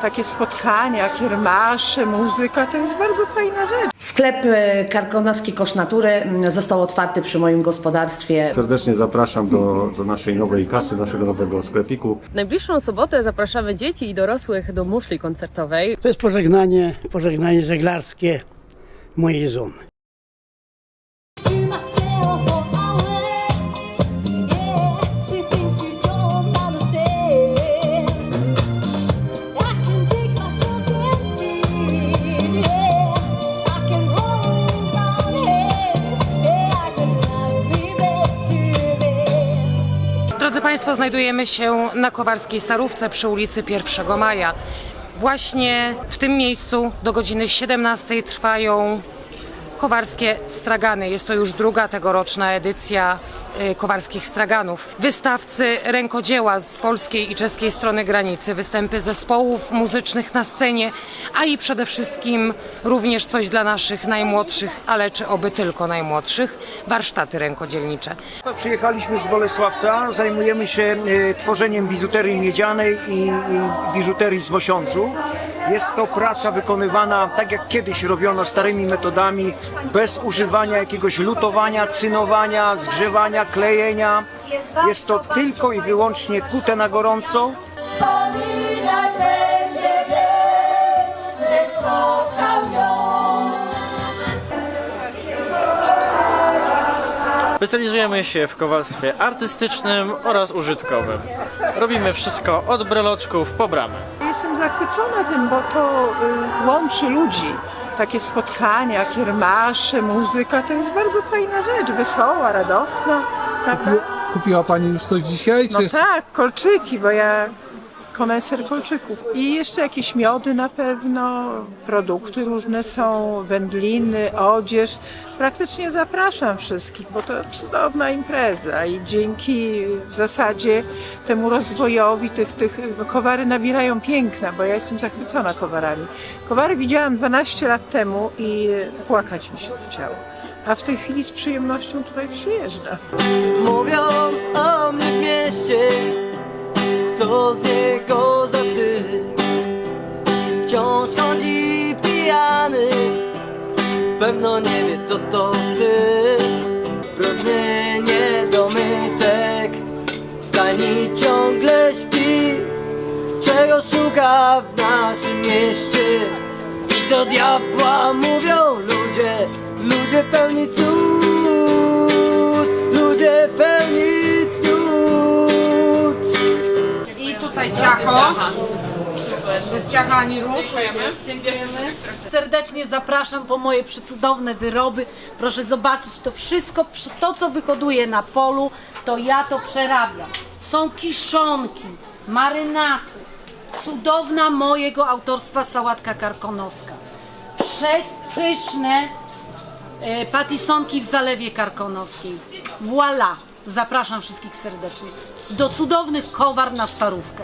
takie spotkania, kiermasze, muzyka, to jest bardzo fajna rzecz. Sklep e, Karkonoski Kosz Natury m, został otwarty przy moim gospodarstwie. Serdecznie zapraszam do, do naszej nowej kasy, naszego nowego sklepiku. W najbliższą sobotę zapraszamy dzieci i dorosłych do muszli koncertowej. To jest pożegnanie, pożegnanie żeglarskie mojej żony. Znajdujemy się na Kowarskiej Starówce przy ulicy 1 Maja. Właśnie w tym miejscu do godziny 17 trwają Kowarskie Stragany. Jest to już druga tegoroczna edycja Kowarskich Straganów. Wystawcy rękodzieła z polskiej i czeskiej strony granicy, występy zespołów muzycznych na scenie, a i przede wszystkim również coś dla naszych najmłodszych, ale czy oby tylko najmłodszych, warsztaty rękodzielnicze. Przyjechaliśmy z Bolesławca, zajmujemy się e, tworzeniem biżuterii miedzianej i biżuterii z mosiądzu. Jest to praca wykonywana tak jak kiedyś robiono starymi metodami, bez używania jakiegoś lutowania, cynowania, zgrzewania, klejenia. Jest to tylko i wyłącznie kute na gorąco. Wspominać będzie dzień, gdy spotkał ją. Specjalizujemy się w kowalstwie artystycznym oraz użytkowym. Robimy wszystko od breloczków po bramę. Jestem zachwycona tym, bo to y, łączy ludzi. Takie spotkania, kiermasze, muzyka, to jest bardzo fajna rzecz, wesoła, radosna, prawda? Kupiła Pani już coś dzisiaj? No czy jeszcze... tak, kolczyki, bo ja koneser kolczyków. I jeszcze jakieś miody na pewno, produkty różne są, wędliny, odzież. Praktycznie zapraszam wszystkich, bo to cudowna impreza i dzięki w zasadzie temu rozwojowi tych, tych kowary nabierają piękna, bo ja jestem zachwycona kowarami. Kowary widziałam 12 lat temu i płakać mi się chciało. A w tej chwili z przyjemnością tutaj przyjeżdżam. Mówią o mnie w mieście, co z niego za ty. Wciąż chodzi pijany, pewno nie wie co to wstyd. Brudny niedomytek, w stajni ciągle śpi. Czego szuka w naszym mieście? Idź do diabła, ludzie, ludzie pełni cud, ludzie pełni cud. I tutaj ciacho. Bez ciacha ani róż. Serdecznie zapraszam po moje przecudowne wyroby. Proszę zobaczyć to wszystko, to co wyhoduję na polu, to ja to przerabiam. Są kiszonki, marynaty, cudowna mojego autorstwa sałatka karkonoska. Przepyszne patisonki w zalewie karkonoskiej. Voila! Zapraszam wszystkich serdecznie do cudownych kowar na starówkę.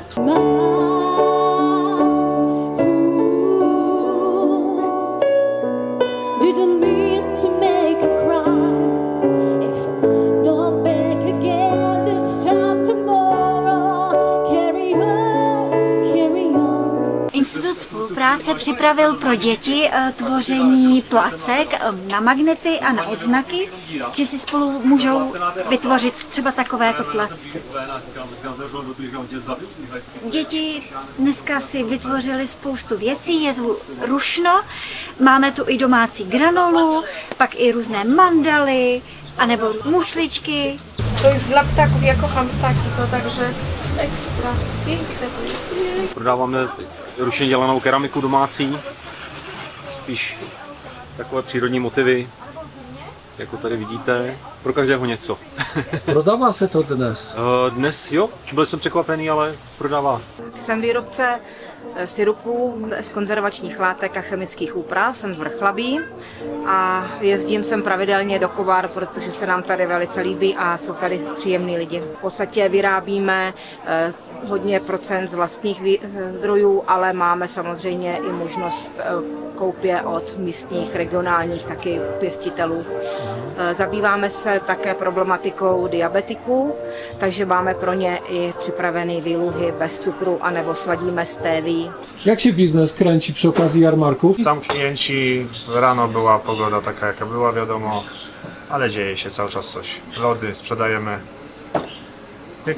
Spolupráce připravil pro děti eh, tvoření placek eh, na magnety a na odznaky, že si spolu můžou vytvořit třeba takovéto placky. Děti dneska si vytvořili spoustu věcí, je tu rušno, máme tu i domácí granolu, pak i různé mandaly, anebo mušličky. To jest dla ptaków, ja to także ekstra. Piękne. Prodáváme ručně dělanou keramiku domácí, spíš takové přírodní motivy, jako tady vidíte. Pro každého něco. Prodává se to dnes? Eh, Dnes jo, byli jsme překvapení, ale prodává. Jsem výrobce syrupů z konzervačních látek a chemických úprav, jsem z Vrchlabí a jezdím sem pravidelně do Kovar, protože se nám tady velice líbí a jsou tady příjemní lidi. V podstatě vyrábíme eh, hodně procent z vlastních vý- zdrojů, ale máme samozřejmě i možnost eh, koupě od místních, regionálních taky pěstitelů. Eh, Zabýváme se také problematikou diabetiků, takže máme pro ně i připraveny výluhy bez cukru anebo sladíme stéví. Jak się biznes kręci przy okazji jarmarków? Zamknięci, rano była pogoda taka jaka była, wiadomo, ale dzieje się cały czas coś. Lody sprzedajemy.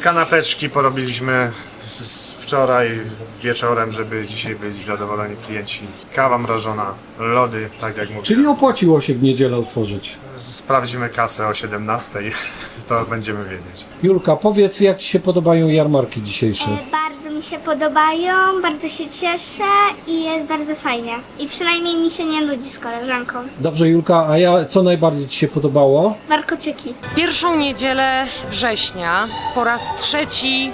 Kanapeczki porobiliśmy z wczoraj wieczorem, żeby dzisiaj byli zadowoleni klienci. Kawa mrożona, lody, tak jak mówię. Czyli opłaciło się w niedzielę otworzyć. Sprawdzimy kasę o 17, to będziemy wiedzieć. Julka, powiedz jak Ci się podobają jarmarki dzisiejsze? Bardzo mi się podobają, bardzo się cieszę i jest bardzo fajnie. I przynajmniej mi się nie nudzi z koleżanką. Dobrze Julka, a ja co najbardziej Ci się podobało? Warkoczyki. Pierwszą niedzielę września po raz trzeci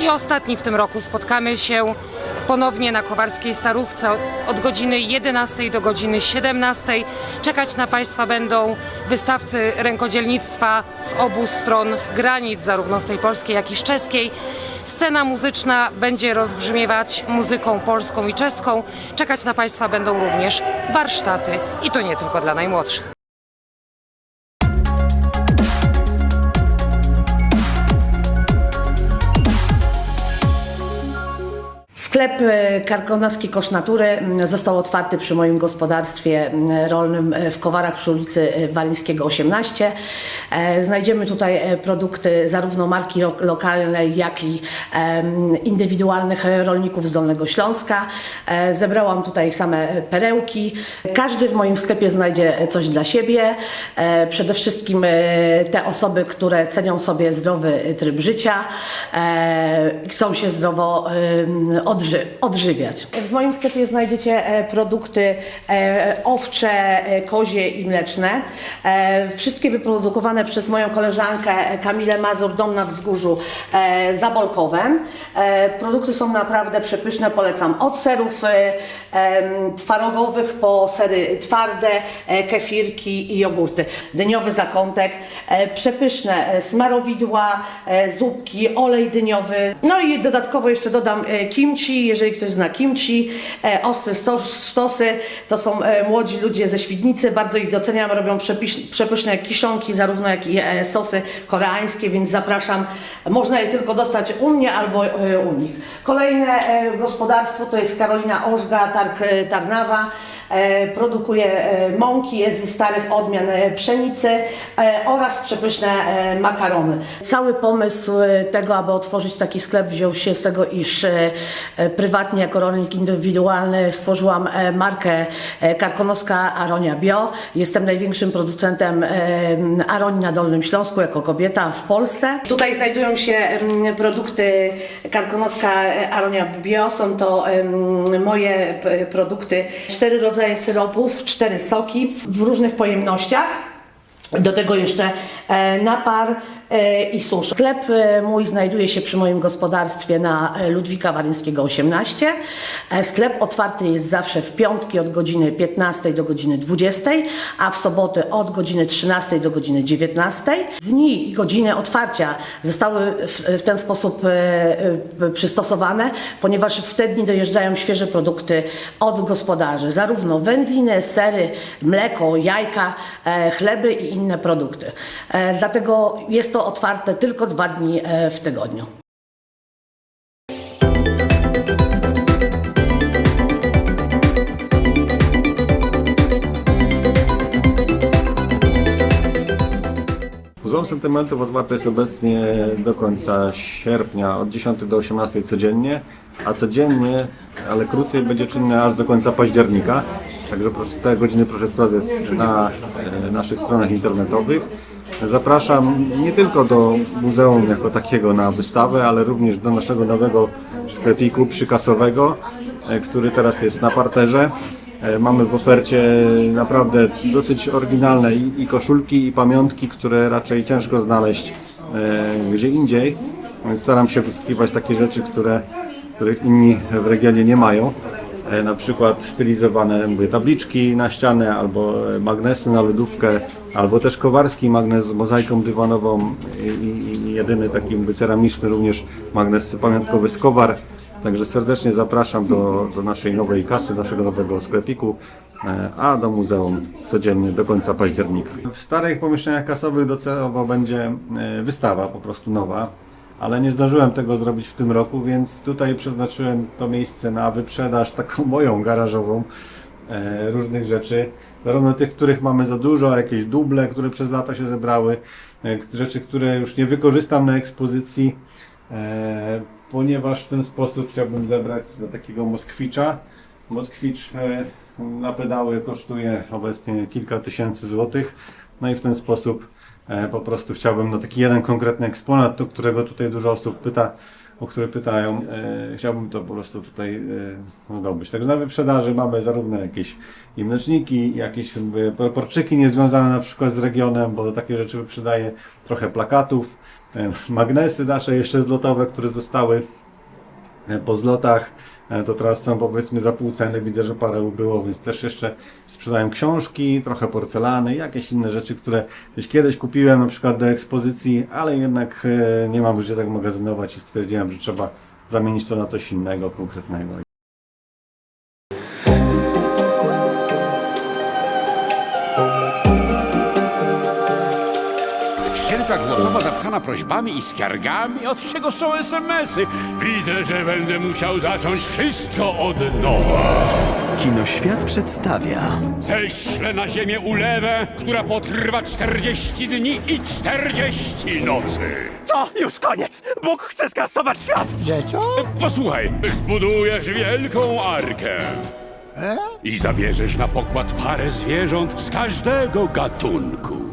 i ostatni w tym roku spotkamy się ponownie na Kowarskiej Starówce od godziny 11 do godziny 17. Czekać na Państwa będą wystawcy rękodzielnictwa z obu stron granic, zarówno z tej polskiej, jak i z czeskiej. Scena muzyczna będzie rozbrzmiewać muzyką polską i czeską. Czekać na Państwa będą również warsztaty i to nie tylko dla najmłodszych. Sklep e, Karkonoski Kosz Natury został otwarty przy moim gospodarstwie rolnym e, w Kowarach przy ulicy e, Walińskiego 18. E, Znajdziemy tutaj produkty zarówno marki lokalnej, jak i indywidualnych rolników z Dolnego Śląska. Zebrałam tutaj same perełki. Każdy w moim sklepie znajdzie coś dla siebie. Przede wszystkim te osoby, które cenią sobie zdrowy tryb życia, chcą się zdrowo em, odży odżywiać. W moim sklepie znajdziecie e, produkty e, owcze, e, kozie i mleczne. Wszystkie wyprodukowane przez moją koleżankę Kamilę Mazur, Dom na Wzgórzu za Bolkowem. Produkty są naprawdę przepyszne, polecam od serów twarogowych po sery twarde, kefirki i jogurty. Dyniowy zakątek, przepyszne smarowidła, zupki, olej dyniowy. No i dodatkowo jeszcze dodam e, kimchi, jeżeli ktoś zna kimchi, e, ostre sztosy, to są e, młodzi ludzie ze Świdnicy, bardzo ich doceniam, robią przepyszne kiszonki, zarówno jak i e, sosy koreańskie, więc zapraszam. Można je tylko dostać u mnie albo e, u nich. Kolejne e, gospodarstwo to jest Karolina Ożga, Targ e, Tarnawa. E, Produkuje e, mąki ze starych odmian e, pszenicy oraz przepyszne makarony. Cały pomysł tego, aby otworzyć taki sklep wziął się z tego, iż prywatnie jako rolnik indywidualny stworzyłam markę Karkonoska Aronia Bio. Jestem największym producentem aronii na Dolnym Śląsku jako kobieta w Polsce. Tutaj znajdują się em, produkty Karkonoska Aronia Bio. Są to moje produkty, cztery rodzaje syropów, cztery soki w różnych pojemnościach. Do tego jeszcze e, napar i susz. Sklep e, mój znajduje się przy moim gospodarstwie na e, Ludwika Waryńskiego 18. E, Sklep otwarty jest zawsze w piątki od godziny 15 do godziny 20, a w soboty od godziny 13 do godziny 19. Dni i godziny otwarcia zostały w, ten sposób e, e, przystosowane, ponieważ w te dni dojeżdżają świeże produkty od gospodarzy, zarówno wędliny, sery, mleko, jajka, e, chleby i inne produkty. E, Dlatego jest to otwarte tylko dwa dni e, w tygodniu. Muzeum Sentymentów otwarte jest obecnie do końca sierpnia, od 10 do 18 codziennie, a codziennie, ale krócej będzie czynne aż do końca października. Także te godziny proszę sprawdzać na e, naszych stronach internetowych. Zapraszam nie tylko do muzeum jako takiego na wystawę, ale również do naszego nowego sklepiku przykasowego, e, który teraz jest na parterze. E, Mamy w ofercie naprawdę dosyć oryginalne i, koszulki, i pamiątki, które raczej ciężko znaleźć e, gdzie indziej. Więc staram się wyszukiwać takie rzeczy, które, których inni w regionie nie mają. E, Na przykład stylizowane mówię, tabliczki na ścianę, albo e, magnesy na lodówkę, albo też kowarski magnes z mozaiką dywanową i, i, jedyny taki mówię, ceramiczny również magnes pamiątkowy z kowar. Także serdecznie zapraszam do, do naszej nowej kasy, naszego nowego sklepiku, e, a do muzeum codziennie do końca października. W starych pomieszczeniach kasowych docelowo będzie wystawa po prostu nowa, ale nie zdążyłem tego zrobić w tym roku, więc tutaj przeznaczyłem to miejsce na wyprzedaż taką moją garażową e, różnych rzeczy. Zarówno tych, których mamy za dużo, jakieś duble, które przez lata się zebrały, e, rzeczy, które już nie wykorzystam na ekspozycji, e, ponieważ w ten sposób chciałbym zebrać do takiego Moskwicza. Moskwicz e, na pedały kosztuje obecnie kilka tysięcy złotych. No i w ten sposób po prostu chciałbym na taki jeden konkretny eksponat, do którego tutaj dużo osób pyta, o który pytają, e, chciałbym to po prostu tutaj e, zdobyć. Także na wyprzedaży mamy zarówno jakieś i mleczniki, jakieś e, proporczyki niezwiązane na przykład z regionem, bo takie rzeczy wyprzedaję, trochę plakatów, e, magnesy nasze jeszcze zlotowe, które zostały e, po zlotach. E, To teraz są powiedzmy za pół ceny, widzę, że parę ubyło, więc też jeszcze sprzedałem książki, trochę porcelany, jakieś inne rzeczy, które gdzieś kiedyś kupiłem na przykład do ekspozycji, ale jednak e, nie mam gdzie tak magazynować i stwierdziłem, że trzeba zamienić to na coś innego, konkretnego. Głosowa zapchana prośbami i skargami, od czego są SMS-y. Widzę, że będę musiał zacząć wszystko od nowa. Kinoświat przedstawia Ześlę na ziemię ulewę, która potrwa 40 dni i 40 nocy. Co? Już koniec! Bóg chce skasować świat! Posłuchaj, zbudujesz wielką arkę. I zabierzesz na pokład parę zwierząt z każdego gatunku.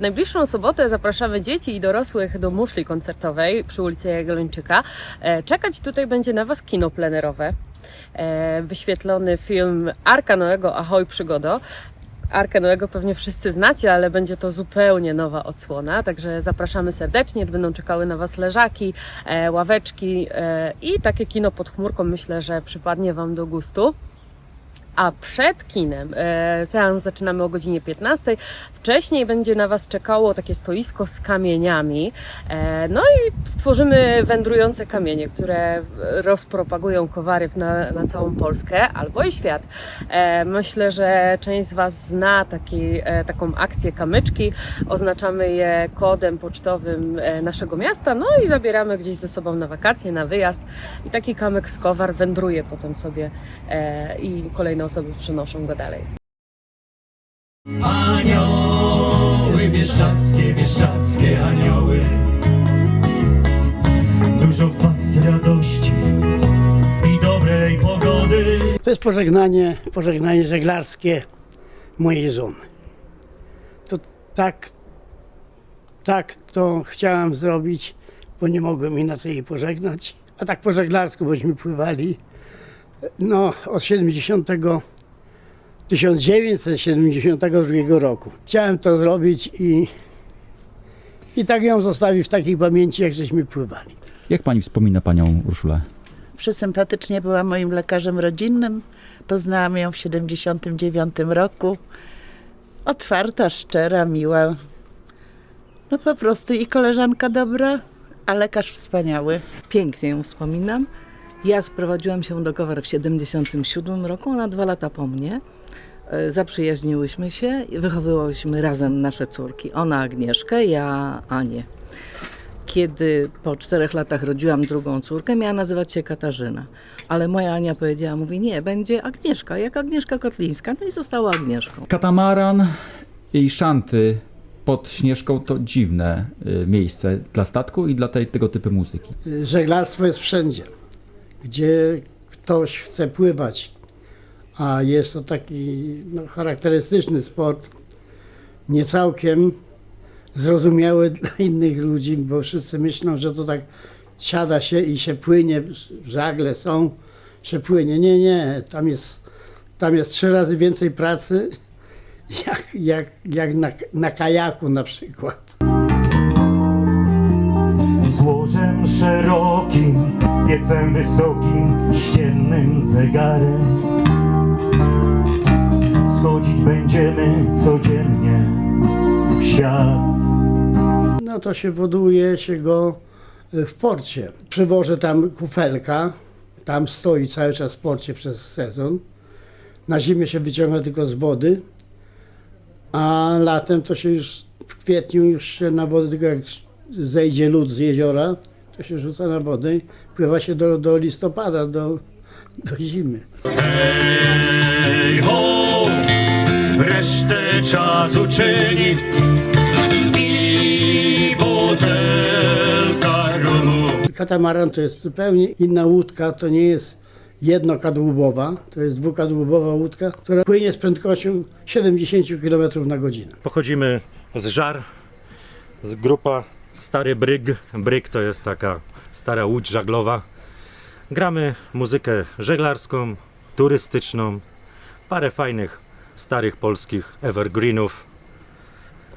W najbliższą sobotę zapraszamy dzieci i dorosłych do muszli koncertowej przy ulicy Jagiellończyka. E, Czekać tutaj będzie na Was kino plenerowe. E, Wyświetlony film Arka Noego Ahoj Przygodo. Arkę Noego pewnie wszyscy znacie, ale będzie to zupełnie nowa odsłona, także zapraszamy serdecznie. Będą czekały na Was leżaki, e, ławeczki i takie kino pod chmurką myślę, że przypadnie Wam do gustu. A przed kinem e, seans zaczynamy o godzinie 15. Wcześniej będzie na Was czekało takie stoisko z kamieniami. E, no i stworzymy wędrujące kamienie, które rozpropagują kowary na, na całą Polskę albo i świat. E, myślę, że część z Was zna taki, e, taką akcję kamyczki. Oznaczamy je kodem pocztowym e, naszego miasta, no i zabieramy gdzieś ze sobą na wakacje, na wyjazd. I taki kamyk z kowar wędruje potem sobie e, i kolejne osoby przenoszą go dalej. Anioły bieszczackie, bieszczackie anioły Dużo was radości i dobrej pogody To jest pożegnanie, pożegnanie żeglarskie mojej żony. To tak, tak to chciałam zrobić, bo nie mogłem inaczej jej pożegnać. A tak po żeglarsku, bośmy pływali, no od 70, 1972 roku. Chciałem to zrobić i, i tak ją zostawić w takiej pamięci, jak żeśmy pływali. Jak pani wspomina panią Urszulę? Przesympatycznie była moim lekarzem rodzinnym. Poznałam ją w 79 roku. Otwarta, szczera, miła. No po prostu i koleżanka dobra, a lekarz wspaniały. Pięknie ją wspominam. Ja sprowadziłam się do Kowar w 77 roku, ona dwa lata po mnie. E, Zaprzyjaźniłyśmy się i wychowywałyśmy razem nasze córki. Ona Agnieszkę, ja Anię. Kiedy po czterech latach rodziłam drugą córkę, miała nazywać się Katarzyna. Ale moja Ania powiedziała, mówi, nie, będzie Agnieszka, jak Agnieszka Kotlińska. No i została Agnieszką. Katamaran i szanty pod Śnieżką to dziwne y, miejsce dla statku i dla tej, tego typu muzyki. Żeglarstwo jest wszędzie, gdzie ktoś chce pływać, a jest to taki no, charakterystyczny sport, nie całkiem zrozumiały dla innych ludzi, bo wszyscy myślą, że to tak siada się i się płynie, żagle są, się płynie. Nie, nie, tam jest, tam jest trzy razy więcej pracy, jak, jak, jak na, na kajaku na przykład. Złożem szerokim, piecem wysokim, ściennym zegarem Schodzić będziemy codziennie w świat No to się woduje się go w porcie. Przywożę tam kufelka, tam stoi cały czas w porcie przez sezon. Na zimę się wyciąga tylko z wody, a latem to się już w kwietniu już się na wodę, tylko jak zejdzie lód z jeziora, to się rzuca na wodę i pływa się do, do listopada, do, do zimy. Hej ho, resztę czasu czyni i butelka rumu. Katamaran to jest zupełnie inna łódka, to nie jest jednokadłubowa, to jest dwukadłubowa łódka, która płynie z prędkością 70 km na godzinę. Pochodzimy z Żar, z grupa Stary Bryg. Bryg to jest taka stara łódź żaglowa. Gramy muzykę żeglarską, turystyczną, parę fajnych starych polskich evergreenów.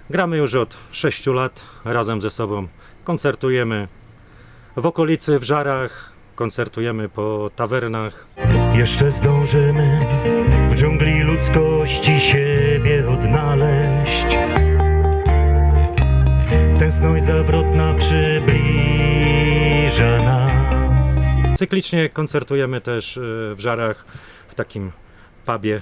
Gramy już od 6 lat razem ze sobą. Koncertujemy w okolicy, w Żarach, koncertujemy po tawernach. Jeszcze zdążymy w dżungli ludzkości siebie Cyklicznie koncertujemy też y, w Żarach, w takim pubie.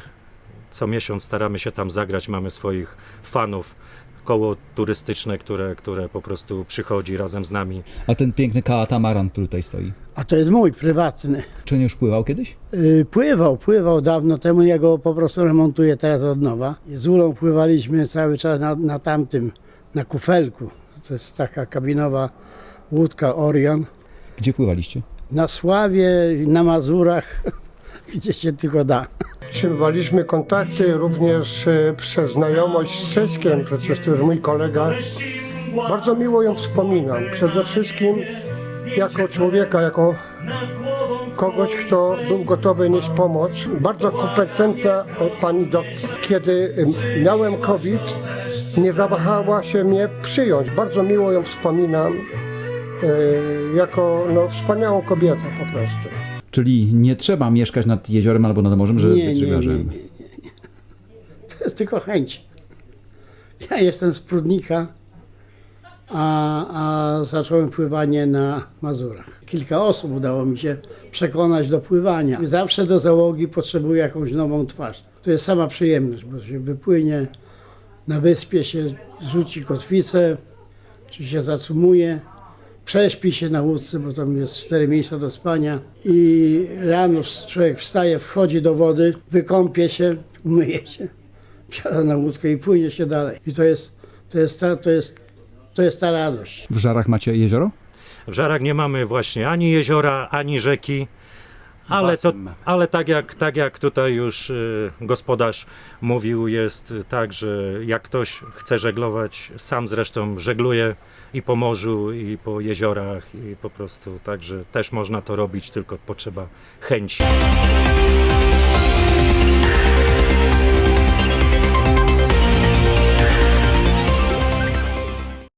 Co miesiąc staramy się tam zagrać, mamy swoich fanów, koło turystyczne, które, które po prostu przychodzi razem z nami. A ten piękny katamaran, który tutaj stoi, A to jest mój prywatny. czy on już pływał kiedyś? Yy, Pływał, pływał dawno temu, ja go po prostu remontuję teraz od nowa. Z Ulą pływaliśmy cały czas na, na tamtym, na kufelku. To jest taka kabinowa łódka Orion. Gdzie pływaliście? Na Sławie, na Mazurach, gdzie się tylko da. Utrzymywaliśmy kontakty również e, przez znajomość z Ceskiem, przecież to jest mój kolega. Bardzo miło ją wspominam. Przede wszystkim jako człowieka, jako kogoś, kto był gotowy nieść pomoc. Bardzo kompetentna pani doktor. Kiedy miałem COVID, nie zawahała się mnie przyjąć. Bardzo miło ją wspominam jako no, wspaniałą kobietę po prostu. Czyli nie trzeba mieszkać nad jeziorem albo nad morzem, żeby Nie, być nie, żeglarzem. nie, nie, nie. To jest tylko chęć. Ja jestem z Prudnika, a, a zacząłem pływanie na Mazurach. Kilka osób udało mi się przekonać do pływania. Zawsze do załogi potrzebuję jakąś nową twarz. To jest sama przyjemność, bo się wypłynie, na wyspie się rzuci kotwicę, czy się zacumuje, prześpi się na łódce, bo tam jest cztery miejsca do spania i rano człowiek wstaje, wchodzi do wody, wykąpie się, umyje się, wsiada na łódkę i płynie się dalej. I to jest, to jest, ta, to jest, to jest ta radość. W Żarach macie jezioro? W Żarach nie mamy właśnie ani jeziora, ani rzeki, ale, to, ale tak, jak, tak jak tutaj już y, gospodarz mówił, jest tak, że jak ktoś chce żeglować, sam zresztą żegluje i po morzu, i po jeziorach, i po prostu, także też można to robić, tylko potrzeba chęci.